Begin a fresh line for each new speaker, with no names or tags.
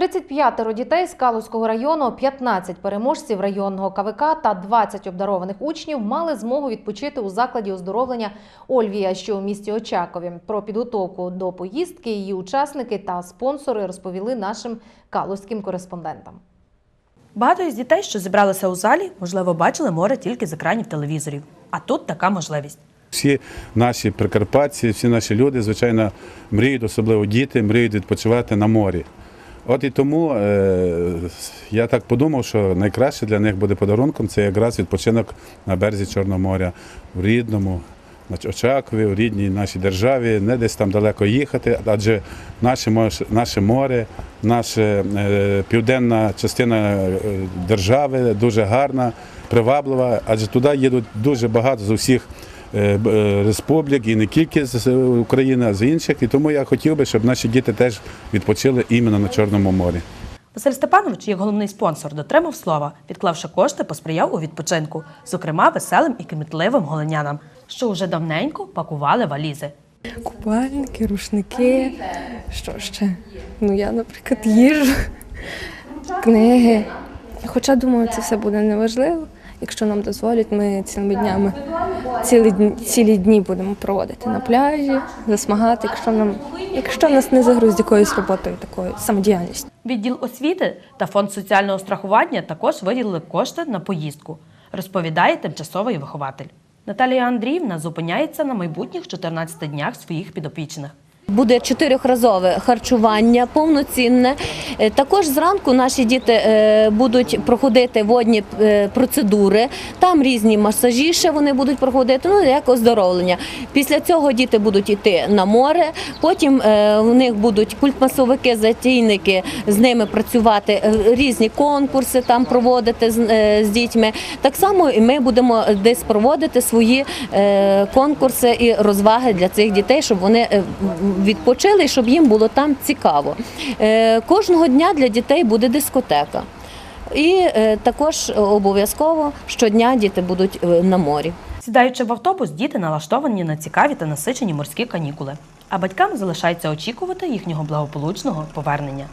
35 дітей з Калузького району, 15 переможців районного КВК та 20 обдарованих учнів мали змогу відпочити у закладі оздоровлення Ольвія, що у місті Очакові. Про підготовку до поїздки її учасники та спонсори розповіли нашим калузьким кореспондентам.
Багато із дітей, що зібралися у залі, можливо, бачили море тільки з екранів телевізорів. А тут така можливість.
Всі наші прикарпатці, всі наші люди, звичайно, мріють, особливо діти, мріють відпочивати на морі. От і тому е, я так подумав, що найкраще для них буде подарунком це якраз відпочинок на березі Чорного моря, в рідному, Очакові, в рідній нашій державі, не десь там далеко їхати, адже наше, наше море, наша е, південна частина е, держави дуже гарна, приваблива, адже туди їдуть дуже багато з усіх республік і не тільки з е, України, а з інших. І тому я хотів би, щоб наші діти теж відпочили іменно на Чорному морі.
Василь Степанович, як головний спонсор, дотримав слова, відклавши кошти, посприяв у відпочинку, зокрема веселим і кмітливим голинянам, що вже давненько пакували валізи.
Купальники, рушники. Що ще? Ну, я, наприклад, їжу, книги. Хоча, думаю, це все буде неважливо. Якщо нам дозволять, ми цілими днями, цілі, цілі дні будемо проводити на пляжі, засмагати, якщо нам, якщо нас не загрузить якоюсь роботою, такою самодіяльністю.
Відділ освіти та фонд соціального страхування також виділили кошти на поїздку, розповідає тимчасовий вихователь. Наталія Андріївна зупиняється на майбутніх 14 днях своїх підопічних.
Буде чотирьохразове харчування, повноцінне. Е, Також зранку наші діти е, будуть проходити водні е, процедури, там різні масажі ще вони будуть проходити, ну як оздоровлення. Після цього діти будуть йти на море, потім у них будуть культмасовики, затійники, з ними працювати, різні конкурси там проводити з, дітьми. Так само і ми будемо десь проводити свої конкурси і розваги для цих дітей, щоб вони відпочили щоб їм було там цікаво. Е, Кожного дня для дітей буде дискотека. І е, також обов'язково щодня діти будуть е, на морі.
Сідаючи в автобус, діти налаштовані на цікаві та насичені морські канікули, а батькам залишається очікувати їхнього благополучного повернення.